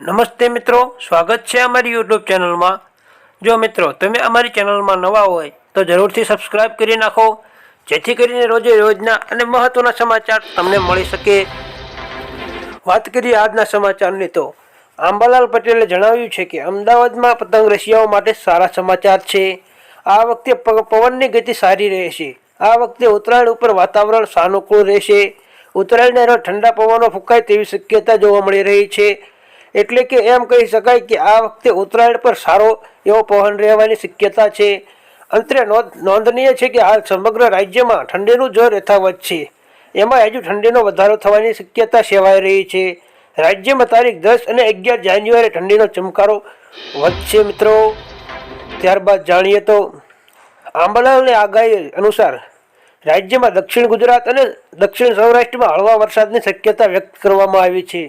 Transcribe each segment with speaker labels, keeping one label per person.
Speaker 1: નમસ્તે મિત્રો, સ્વાગત છે અમારી યુટ્યુબ ચેનલમાં. જો મિત્રો, તમે અમારી ચેનલમાં નવા હોય, તો જરૂરથી સબસ્ક્રાઇબ કરી નાખો, જેથી કરીને રોજે રોજના અને મહત્ત્વના સમાચાર તમને મળી શકે. વાત કરીએ આજના સમાચારની તો, આંબાલાલ પટેલે જણાવ્યું છે કે, અમદાવાદમાં પતંગ રશિયાઓ માટે સારા સમાચાર છે. આ વખતે પવનની ગતિ સારી રહેશે. આ વખતે ઉત્તરાયણ ઉપર વાતાવરણ સાનુકૂળ રહેશે. ઉત્તરાયણના ઠંડા પવનો ફૂંકાય તેવી શક્યતા જોવા મળી રહી છે. એટલે કે એમ કહી શકાય કે આ વખતે ઉત્તરાયણ પર સારો એવો પવન રહેવાની શક્યતા છે. અંતરે નોંધ, નોંધનીય છે કે હાલ સમગ્ર રાજ્યમાં ઠંડીનું જોર યથાવત છે. એમાં હજુ ઠંડીનો વધારો થવાની શક્યતા સેવાઈ રહી છે. રાજ્યમાં તારીખ દસ અને અગિયાર જાન્યુઆરી ઠંડીનો ચમકારો વધશે મિત્રો. ત્યારબાદ જાણીએ તો આંબલાલની આગાહી અનુસાર રાજ્યમાં દક્ષિણ ગુજરાત અને દક્ષિણ સૌરાષ્ટ્રમાં હળવા વરસાદની શક્યતા વ્યક્ત કરવામાં આવી છે.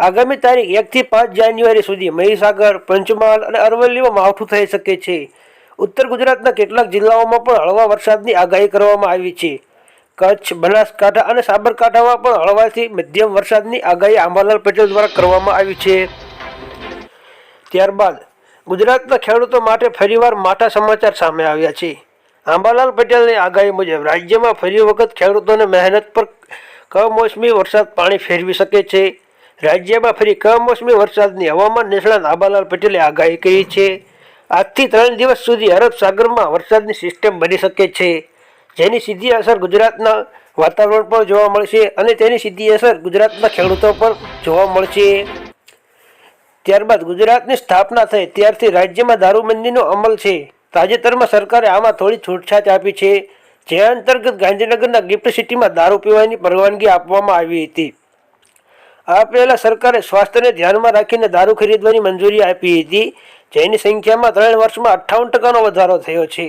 Speaker 1: આગામી તારીખ એકથી પાંચ જાન્યુઆરી સુધી મહીસાગર, પંચમહાલ અને અરવલ્લીમાં માવઠું થઈ શકે છે. ઉત્તર ગુજરાતના કેટલાક જિલ્લાઓમાં પણ હળવા વરસાદની આગાહી કરવામાં આવી છે. કચ્છ, બનાસકાંઠા અને સાબરકાંઠામાં પણ હળવાથી મધ્યમ વરસાદની આગાહી આંબાલાલ પટેલ દ્વારા કરવામાં આવી છે. ત્યારબાદ ગુજરાતના ખેડૂતો માટે ફરીવાર માઠા સમાચાર સામે આવ્યા છે. આંબાલાલ પટેલની આગાહી મુજબ રાજ્યમાં ફરી વખત ખેડૂતોને મહેનત પર કમોસમી વરસાદ પાણી ફેરવી શકે છે. રાજ્યમાં ફરી કમોસમી વરસાદની હવામાન નિષ્ણાત આંબાલાલ પટેલે આગાહી કરી છે. આજથી ત્રણ દિવસ સુધી અરબ સાગરમાં વરસાદની સિસ્ટમ બની શકે છે. જેની સીધી અસર ગુજરાતના વાતાવરણ પર જોવા મળશે અને તેની સીધી અસર ગુજરાતના ખેડૂતો પર જોવા મળશે. ત્યારબાદ ગુજરાતની સ્થાપના થઈ, ત્યારથી રાજ્યમાં દારૂબંધીનો અમલ છે. તાજેતરમાં સરકારે આમાં થોડી છૂટછાટ આપી છે. જે અંતર્ગત ગાંધીનગરના ગિફ્ટ સિટીમાં દારૂ પીવાની પરવાનગી આપવામાં આવી હતી. આ પહેલા સરકારે સ્વાસ્થ્યને ધ્યાનમાં રાખીને દારૂ ખરીદવાની મંજૂરી આપી હતી, જેની સંખ્યામાં ત્રણ વર્ષમાં અઠ્ઠાવન ટકાનો વધારો થયો છે.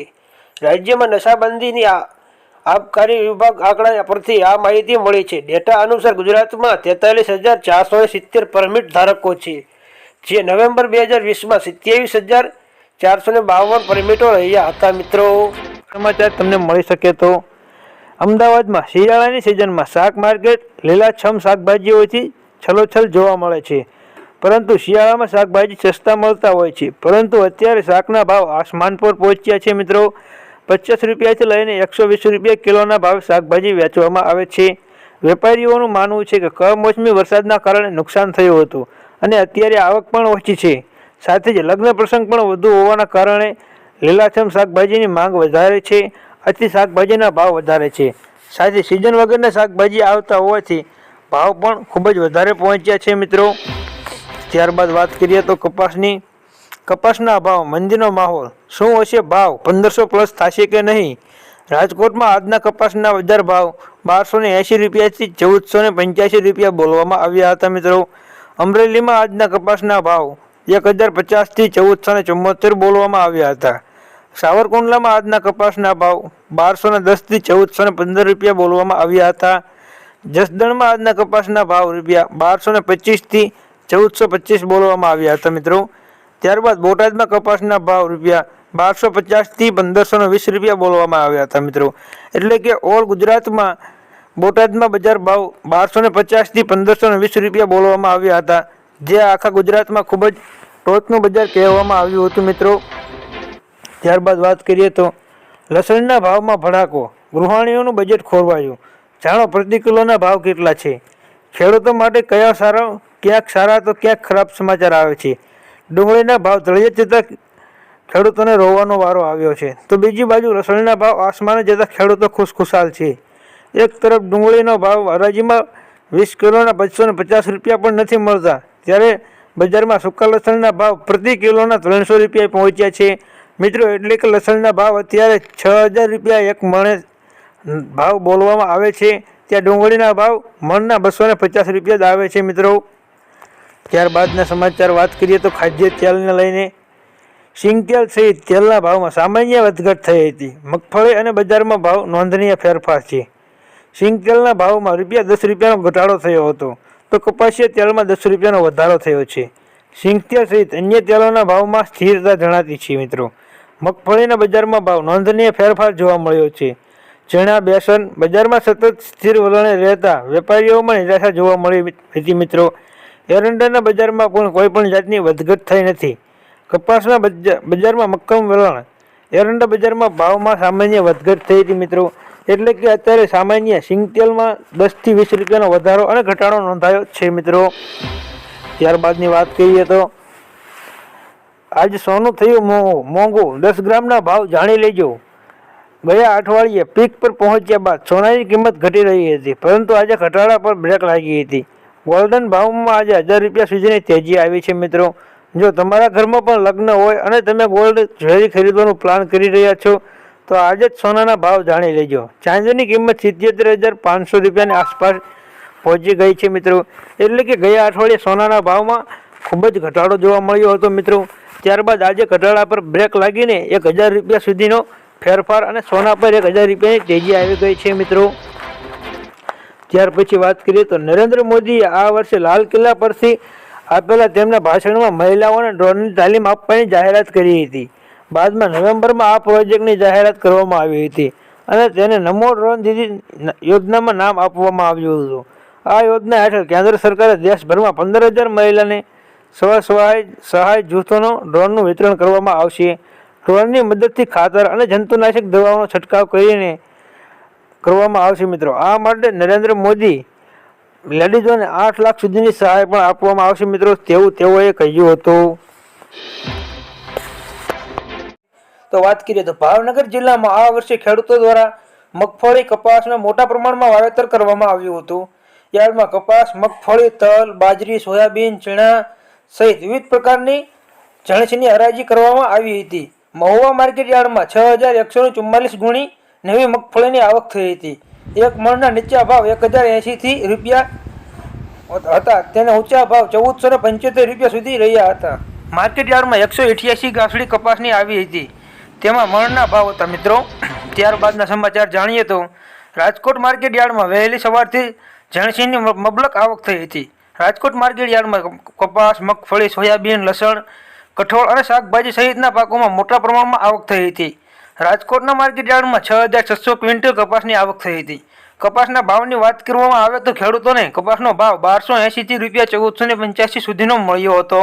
Speaker 1: રાજ્યમાં નશાબંધીની આ આબકારી વિભાગ આંકડા પરથી આ માહિતી મળી છે. ડેટા અનુસાર ગુજરાતમાં તેતાલીસ હજાર ચારસો સિત્તેર પરમિટ ધારકો છે, જે નવેમ્બર બે હજાર વીસમાં સિત્યાવીસ હજાર ચારસો ને બાવન પરમિટો રહ્યા હતા મિત્રો. સમાચાર તમને મળી શકે તો, અમદાવાદમાં શિયાળાની સિઝનમાં શાક માર્કેટ લીલાછમ શાકભાજીઓથી છલોછલ જોવા મળે છે. પરંતુ શિયાળામાં શાકભાજી સસ્તા મળતા હોય છે. પરંતુ અત્યારે શાકના ભાવ આસમાન પર પહોંચ્યા છે મિત્રો. પચાસ રૂપિયાથી લઈને એકસો વીસ રૂપિયા કિલોના ભાવે શાકભાજી વેચવામાં આવે છે. વેપારીઓનું માનવું છે કે કમોસમી વરસાદના કારણે નુકસાન થયું હતું અને અત્યારે આવક પણ ઓછી છે. સાથે જ લગ્ન પ્રસંગ પણ વધુ હોવાના કારણે લીલાછમ શાકભાજીની માંગ વધારે છે. આથી શાકભાજીના ભાવ વધારે છે. સાથે સિઝન વગરના શાકભાજી આવતા હોવાથી ભાવ પણ ખૂબ જ વધારે પહોંચ્યા છે મિત્રો. ત્યારબાદ વાત કરીએ તો કપાસની. કપાસના ભાવ, મંદીનો માહોલ, શું હશે ભાવ, પંદરસો પ્લસ થશે કે નહીં? રાજકોટમાં આજના કપાસના બજાર ભાવ બારસો ને એંશી રૂપિયાથી ચૌદસો ને પંચ્યાસી રૂપિયા બોલવામાં આવ્યા હતા મિત્રો. અમરેલીમાં આજના કપાસના ભાવ, એક હજાર પચાસથી ચૌદસો ને ચુમ્મોતેર બોલવામાં આવ્યા હતા. સાવરકુંડલામાં આજના કપાસના ભાવ બારસો ને દસથી ચૌદસો ને પંદર રૂપિયા બોલવામાં આવ્યા હતા. જસદણમાં આજના કપાસના ભાવ રૂપિયા બારસો ને પચીસથી ચૌદસો પચીસ બોલવામાં આવ્યા હતા મિત્રો. ત્યારબાદ બોટાદમાં કપાસના ભાવ રૂપિયા બારસો પચાસથી પંદરસો વીસ રૂપિયા બોલવામાં આવ્યા હતા મિત્રો. એટલે કે ઓલ ગુજરાતમાં બોટાદમાં બજાર ભાવ બારસો ને પચાસથી પંદરસો વીસ રૂપિયા બોલવામાં આવ્યા હતા. જે આખા ગુજરાતમાં ખૂબ જ ટોચનું બજાર કહેવામાં આવ્યું હતું મિત્રો. ત્યારબાદ વાત કરીએ તો લસણના ભાવમાં ભડાકો. ગૃહાણીઓનું બજેટ ખોરવાયું. જાણો પ્રતિ કિલોના ભાવ કેટલા છે? ખેડૂતો માટે કયા સારા, ક્યાંક સારા તો ક્યાંક ખરાબ સમાચાર આવે છે. ડુંગળીના ભાવ તળિયે જતાં ખેડૂતોને રોવાનો વારો આવ્યો છે. તો બીજી બાજુ રસોઈના ભાવ આસમાને જતાં ખેડૂતો ખુશખુશાલ છે. એક તરફ ડુંગળીનો ભાવ હરાજીમાં વીસ કિલોના બસો પચાસ રૂપિયા પણ નથી મળતા. ત્યારે બજારમાં સૂકા લસણના ભાવ પ્રતિ કિલોના ત્રણસો રૂપિયા પહોંચ્યા છે. મિત્રો, એટલે કે લસણના ભાવ અત્યારે છ હજાર રૂપિયા એક મણે ભાવ બોલવામાં આવે છે, ત્યાં ડુંગળીના ભાવ મણના બસો પચાસ રૂપિયા જ આવે છે મિત્રો. ત્યારબાદના સમાચાર વાત કરીએ તો ખાદ્ય તેલને લઈને. સિંગતેલ સહિત તેલના ભાવમાં સામાન્ય વધઘટ થઈ હતી. મગફળી અને બજારમાં ભાવ નોંધનીય ફેરફાર છે. સિંગતેલના ભાવમાં રૂપિયા દસ રૂપિયાનો ઘટાડો થયો હતો. તો કપાસિયા તેલમાં દસ રૂપિયાનો વધારો થયો છે. સિંગતેલ સહિત અન્ય તેલોના ભાવમાં સ્થિરતા જણાતી છે મિત્રો. મગફળીના બજારમાં ભાવ નોંધનીય ફેરફાર જોવા મળ્યો છે. ચણા બેસન બજારમાં સતત સ્થિર વલણે રહેતા વેપારીઓમાં નિરાશા જોવા મળી હતી મિત્રો.
Speaker 2: એરંડાના બજારમાં પણ કોઈ પણ જાતની વધઘટ થઈ નથી. કપાસના બજા- બજારમાં મક્કમ વલણ. એરંડા બજારમાં ભાવમાં સામાન્ય વધઘટ થઈ હતી મિત્રો. એટલે કે અત્યારે સામાન્ય સિંગતેલમાં દસથી વીસ રૂપિયાનો વધારો અને ઘટાડો નોંધાયો છે મિત્રો. ત્યારબાદની વાત કરીએ તો, આજે સોનું થયું મોંઘું. દસ ગ્રામના ભાવ જાણી લેજો. ગયા અઠવાડિયે પીક પર પહોંચ્યા બાદ સોનાની કિંમત ઘટી રહી હતી, પરંતુ આજે ઘટાડા પર બ્રેક લાગી હતી. ગોલ્ડન ભાવમાં આજે હજાર રૂપિયા સુધીની તેજી આવી છે મિત્રો. જો તમારા ઘરમાં પણ લગ્ન હોય અને તમે ગોલ્ડ જ્વેલરી ખરીદવાનું પ્લાન કરી રહ્યા છો, તો આજે જ સોનાના ભાવ જાણી લેજો. ચાંદીની કિંમત સિત્યોતેર હજાર પાંચસો રૂપિયાની આસપાસ પહોંચી ગઈ છે મિત્રો. એટલે કે ગયા અઠવાડિયે સોનાના ભાવમાં ખૂબ જ ઘટાડો જોવા મળ્યો હતો મિત્રો. ત્યારબાદ આજે ઘટાડા પર બ્રેક લાગીને એક હજાર રૂપિયા સુધીનો ફેરફાર અને સોના પર એક હજાર રૂપિયાની તેજી આવી ગઈ છે મિત્રો. ત્યાર પછી વાત કરીએ તો નરેન્દ્ર મોદીએ આ વર્ષે લાલ કિલ્લા પરથી આપેલા તેમના ભાષણમાં મહિલાઓને ડ્રોનની તાલીમ આપવાની જાહેરાત કરી હતી. બાદમાં નવેમ્બરમાં આ પ્રોજેક્ટની જાહેરાત કરવામાં આવી હતી અને તેને નમો ડ્રોન દીદી યોજનામાં નામ આપવામાં આવ્યું હતું. આ યોજના હેઠળ કેન્દ્ર સરકારે દેશભરમાં પંદર હજાર મહિલાને સ્વ સહાય સહાય જૂથોનો ડ્રોનનું વિતરણ કરવામાં આવશે. ડ્રોનની મદદથી ખાતર અને જંતુનાશક દવાઓનો છંટકાવ કરીને કરવામાં આવશે મિત્રો. આ માટે નરેન્દ્ર મોદી લેડીઝોને આઠ લાખ સુધીની સહાય પણ આપવામાં આવશે મિત્રો. તેવું તેઓએ કહ્યું હતું. તો વાત કરીએ તો ભાવનગર જિલ્લામાં આ વર્ષે ખેડૂતો દ્વારા મગફળી કપાસના મોટા પ્રમાણમાં વાવેતર કરવામાં આવ્યું હતું. યાર્ડમાં કપાસ, મગફળી, તલ, બાજરી, સોયાબીન, ચણા સહિત વિવિધ પ્રકારની જણસીની હરાજી કરવામાં આવી હતી. મહુવા માર્કેટયાર્ડમાં છ હજાર એકસો ચુમ્માલીસ ગુણી નવી મગફળીની આવક થઈ હતી. એક મણના નીચા ભાવ એક હજાર એંશીથી રૂપિયા હતા. તેને ઊંચા ભાવ ચૌદસો ને પંચોતેર રૂપિયા સુધી રહ્યા હતા. માર્કેટ યાર્ડમાં એકસો અઠ્યાસી ગાંસડી કપાસની આવી હતી. તેમાં મણના ભાવ હતા મિત્રો. ત્યારબાદના સમાચાર જાણીએ તો રાજકોટ માર્કેટયાર્ડમાં વહેલી સવારથી જણસીની મબલક આવક થઈ હતી. રાજકોટ માર્કેટયાર્ડમાં કપાસ, મગફળી, સોયાબીન, લસણ કઠોળ અને શાકભાજી સહિતના પાકોમાં મોટા પ્રમાણમાં આવક થઈ હતી. રાજકોટના માર્કેટ યાર્ડમાં છ હજાર છસો ક્વિન્ટલ કપાસની આવક થઈ હતી. કપાસના ભાવની વાત કરવામાં આવે તો ખેડૂતોને કપાસનો ભાવ બારસો એંશીથી રૂપિયા ચૌદસો ને પંચ્યાસી સુધીનો મળ્યો હતો.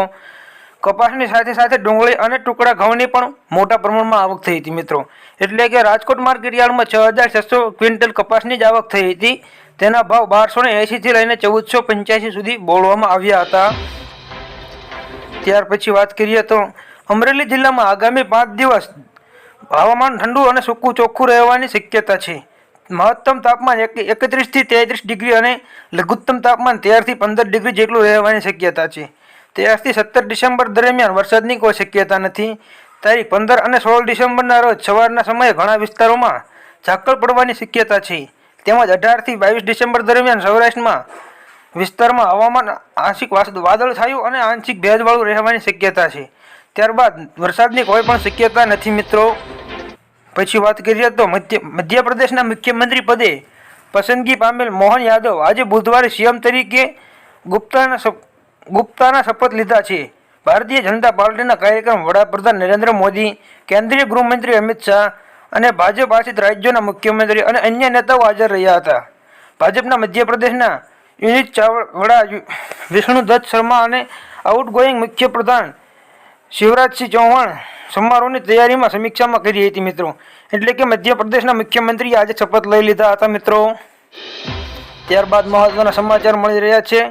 Speaker 2: કપાસની સાથે સાથે ડુંગળી અને ટુકડા ઘઉંની પણ મોટા પ્રમાણમાં આવક થઈ હતી મિત્રો. એટલે કે રાજકોટ માર્કેટ યાર્ડમાં છ હજાર છસો ક્વિન્ટલ કપાસની જ આવક થઈ હતી. તેના ભાવ બારસો ને એંશીથી લઈને ચૌદસો પંચ્યાસી સુધી બોલવામાં આવ્યા હતા. ત્યાર પછી વાત કરીએ તો અમરેલી જિલ્લામાં આગામી પાંચ દિવસ હવામાન ઠંડુ અને સૂકું ચોખ્ખું રહેવાની શક્યતા છે. મહત્તમ તાપમાન એક એકત્રીસથી તેત્રીસ ડિગ્રી અને લઘુત્તમ તાપમાન તેરથી પંદર ડિગ્રી જેટલું રહેવાની શક્યતા છે. તેરથી સત્તર ડિસેમ્બર દરમિયાન વરસાદની કોઈ શક્યતા નથી. તારીખ પંદર અને સોળ ડિસેમ્બરના રોજ સવારના સમયે ઘણા વિસ્તારોમાં ઝાકળ પડવાની શક્યતા છે. તેમજ અઢારથી બાવીસ ડિસેમ્બર દરમિયાન સૌરાષ્ટ્રમાં વિસ્તારમાં હવામાન આંશિક વાદળ વાદળછાયું અને આંશિક ભેજવાળું રહેવાની શક્યતા છે. ત્યારબાદ વરસાદની કોઈ પણ શક્યતા નથી મિત્રો. પછી વાત કરીએ તો મધ્ય, મધ્યપ્રદેશના મુખ્યમંત્રી પદે પસંદગી પામેલ મોહન યાદવ આજે બુધવારે સીએમ તરીકે ગુપ્તાના ગુપ્તાના શપથ લીધા છે. ભારતીય જનતા પાર્ટીના કાર્યક્રમ વડાપ્રધાન નરેન્દ્ર મોદી, કેન્દ્રીય ગૃહમંત્રી અમિત શાહ અને ભાજપ આશિત રાજ્યોના મુખ્યમંત્રી અને અન્ય નેતાઓ હાજર રહ્યા હતા. ભાજપના મધ્યપ્રદેશના યુનિટ ચાવડા વિષ્ણુદત્ત શર્મા અને આઉટગોઈંગ મુખ્યપ્રધાન શિવરાજસિંહ ચૌહાણ સમારોહની તૈયારીમાં સમીક્ષામાં કરી હતી મિત્રો. એટલે કે મધ્યપ્રદેશના મુખ્યમંત્રીએ આજે શપથ લઈ લીધા હતા મિત્રો. ત્યારબાદ મહત્વના સમાચાર મળી રહ્યા છે.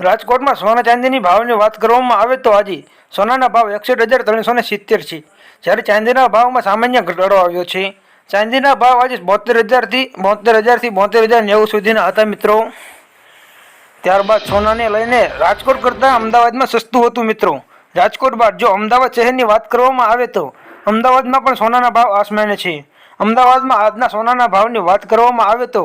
Speaker 2: રાજકોટમાં સોના ચાંદીની ભાવની વાત કરવામાં આવે તો આજે સોનાના ભાવ એકસઠ હજાર ત્રણસો ને સિત્તેર છે. જ્યારે ચાંદીના ભાવમાં સામાન્ય ઘટાડો આવ્યો છે. ચાંદીના ભાવ આજે બોતેર હજારથી બોતેર હજારથી બોતેર હજાર નેવું સુધીના હતા મિત્રો. ત્યારબાદ સોનાને લઈને રાજકોટ કરતાં અમદાવાદમાં સસ્તું હતું મિત્રો. રાજકોટ બાદ જો અમદાવાદ શહેરની વાત કરવામાં આવે તો અમદાવાદમાં પણ સોનાના ભાવ આસમાને છે. અમદાવાદમાં આજના સોનાના ભાવની વાત કરવામાં આવે તો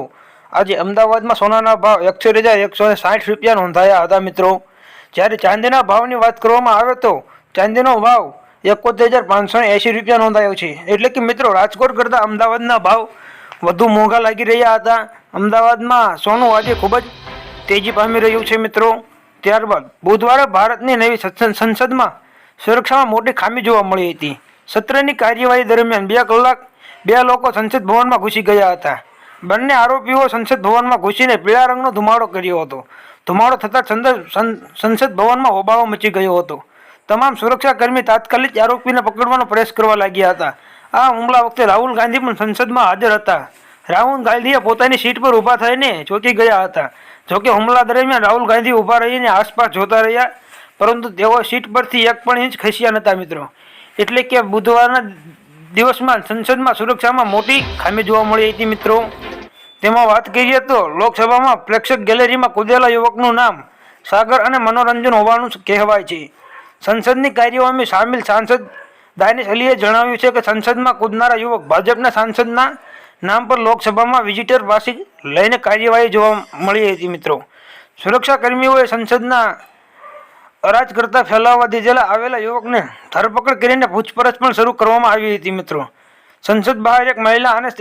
Speaker 2: આજે અમદાવાદમાં સોનાના ભાવ એકસો હજાર એકસો ને સાઠ રૂપિયા નોંધાયા હતા મિત્રો. જ્યારે ચાંદીના ભાવની વાત કરવામાં આવે તો ચાંદીનો ભાવ એકોતેર હજાર પાંચસો એંશી રૂપિયા નોંધાયો છે. એટલે કે મિત્રો રાજકોટ કરતાં અમદાવાદના ભાવ વધુ મોંઘા લાગી રહ્યા હતા. અમદાવાદમાં સોનું આજે ખૂબ જ તેજી પામી રહ્યું છે મિત્રો. ત્યારબાદ બુધવારે ભારતની નવી સંસદમાં સુરક્ષામાં મોટી ખામી જોવા મળી હતી. સત્રની કાર્યવાહી દરમિયાન બે કલાક બે લોકો સંસદ ભવનમાં ઘૂસી ગયા હતા. બંને આરોપીઓ સંસદ ભવનમાં ઘૂસીને પીળા રંગનો ધુમાડો કર્યો હતો. ધુમાડો થતાં સંદ- સંસદ ભવનમાં હોબાળો મચી ગયો હતો. તમામ સુરક્ષાકર્મી તાત્કાલિક આરોપીને પકડવાનો પ્રયાસ કરવા લાગ્યા હતા. આ હુમલા વખતે રાહુલ ગાંધી પણ સંસદમાં હાજર હતા. રાહુલ ગાંધીએ પોતાની સીટ પર ઊભા થઈને ચોંકી ગયા હતા. જોકે હુમલા દરમિયાન રાહુલ ગાંધી ઊભા રહીને આસપાસ જોતા રહ્યા, પરંતુ તેઓ સીટ પરથી એક પણ ઇંચ ખસ્યા નહોતા મિત્રો. એટલે કે બુધવારના દિવસમાં સંસદમાં સુરક્ષામાં મોટી ખામી જોવા મળી હતી મિત્રો. તેમાં વાત કરીએ તો લોકસભામાં પ્રેક્ષક ગેલેરીમાં કૂદેલા યુવકનું નામ સાગર અને મનોરંજન હોવાનું કહેવાય છે. સંસદની કાર્યવાહીમાં સામેલ સાંસદ દાનિશ અલીએ જણાવ્યું છે કે સંસદમાં કૂદનારા યુવક ભાજપના સાંસદના નામ પર લોકસભામાં વિઝિટર પાસે લઈને કાર્યવાહી જોવા મળી હતી, મિત્રો. સુરક્ષા કર્મીઓએ સંસદના અરાજ કરતા ફેલાવવા દીધેલા આવેલા યુવકને ધરપકડ કરીને પૂછપરછ પણ શરૂ કરવામાં આવી હતી, મિત્રો. સંસદ બહાર એક મહિલા અને